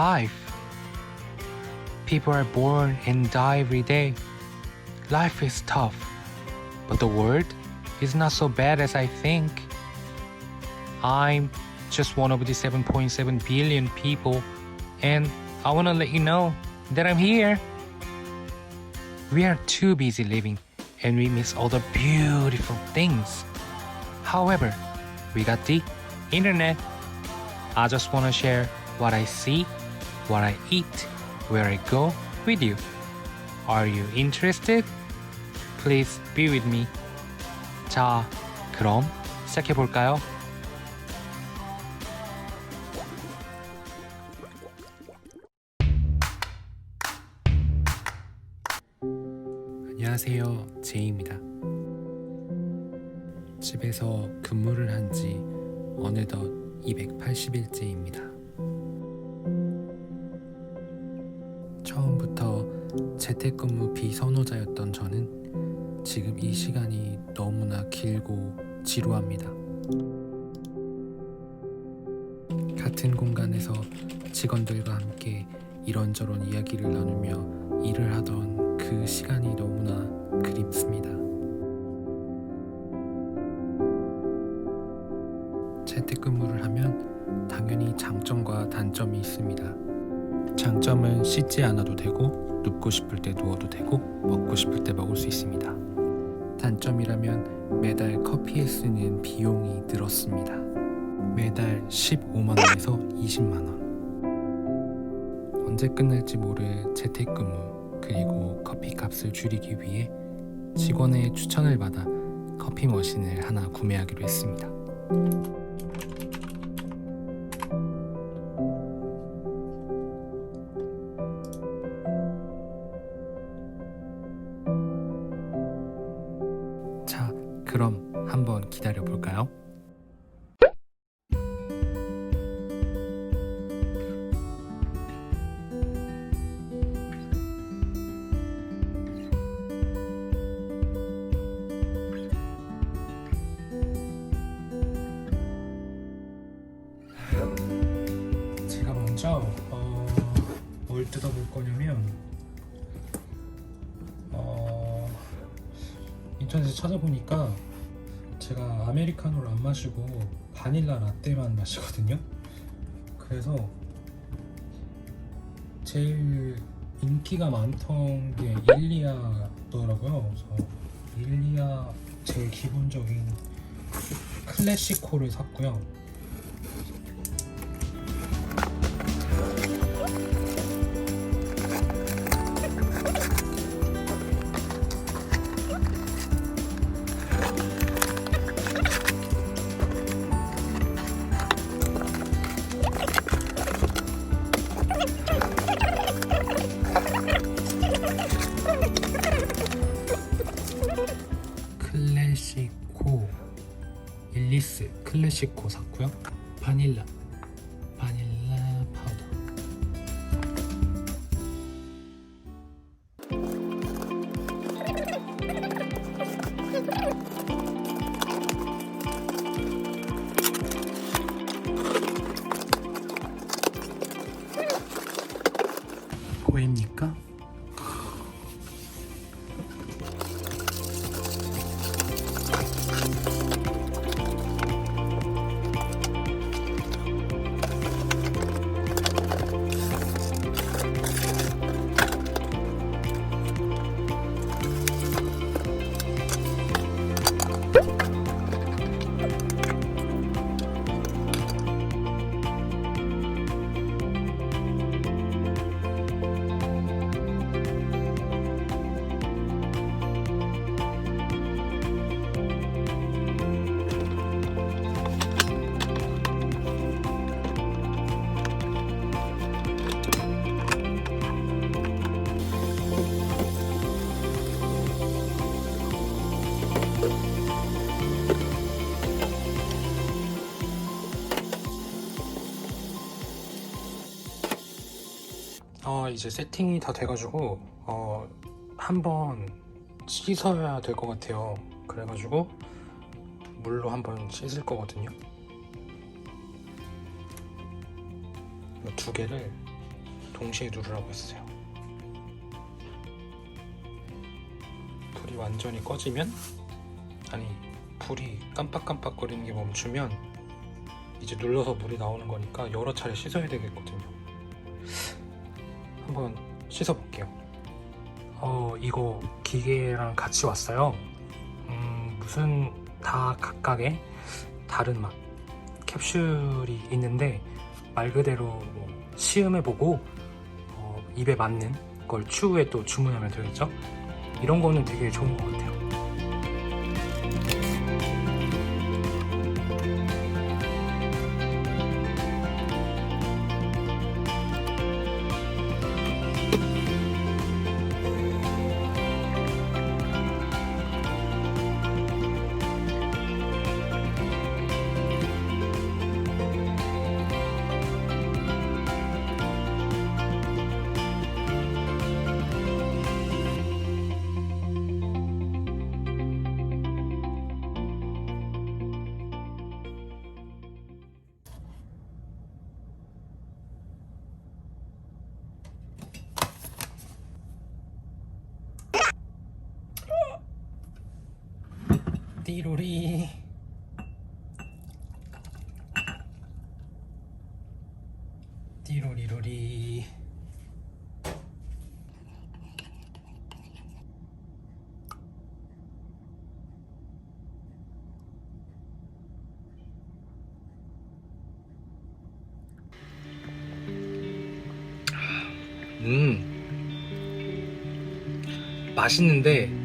life. People are born and die every day. Life is tough, but the world is not so bad as I think. I'm just one of the 7.7 billion people, and I want to let you know that I'm here. We are too busy living, and we miss all the beautiful things. However, we got the internet. I just want to share what I see, what I eat, where I go with you. Are you interested? Please be with me. 자, 그럼 시작해 볼까요? 안녕하세요. 제이입니다. 집에서 근무를 한 지 어느덧 280일째입니다. 처음부터 재택근무 비선호자였던 저는 지금 이 시간이 너무나 길고 지루합니다. 같은 공간에서 직원들과 함께 이런저런 이야기를 나누며 일을 하던 그 시간이 너무나 그립습니다. 재택근무를 하면 당연히 장점과 단점이 있습니다. 장점은 씻지 않아도 되고 눕고 싶을 때 누워도 되고 먹고 싶을 때 먹을 수 있습니다. 단점이라면 매달 커피에 쓰는 비용이 늘었습니다. 매달 15만 원에서 20만 원. 언제 끝날지 모를 재택근무 그리고 커피 값을 줄이기 위해 직원의 추천을 받아 커피 머신을 하나 구매하기로 했습니다. 그럼 한번 기다려 볼까요? 제가 먼저 어, 뭘 뜯어볼 거냐면 인터넷에 찾아보니까 제가 아메리카노를 안 마시고 바닐라 라떼만 마시거든요. 그래서 제일 인기가 많던 게 일리아더라고요. 그래서 일리아 제일 기본적인 클래시코를 샀고요. 클래시코 일리스 클래시코 샀고요. 바닐라 어 이제 세팅이 다 돼가지고 어 한번 씻어야 될 것 같아요. 그래가지고 물로 한번 씻을 거거든요. 이두 개를 동시에 누르라고 했어요. 불이 완전히 꺼지면 아니 불이 깜빡깜빡거리는 게 멈추면 이제 눌러서 물이 나오는 거니까 여러 차례 씻어야 되겠거든요. 한번 씻어볼게요. 어 이거 기계랑 같이 왔어요. 음, 무슨 다 각각의 다른 맛 캡슐이 있는데 말 그대로 뭐 시음해보고 어, 입에 맞는 걸 추후에 또 주문하면 되겠죠? 이런 거는 되게 좋은 것 같아요. 띠로리. 띠로리로리. 음. 맛있는데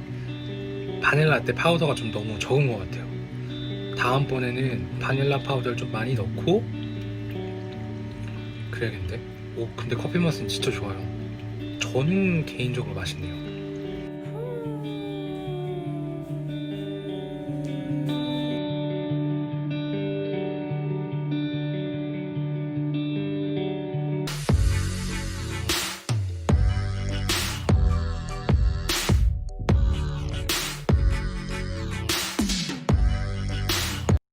바닐라 라떼 파우더가 좀 너무 적은 것 같아요. 다음번에는 바닐라 파우더를 좀 많이 넣고 그래야겠는데? 오 근데 커피 맛은 진짜 좋아요. 저는 개인적으로 맛있네요.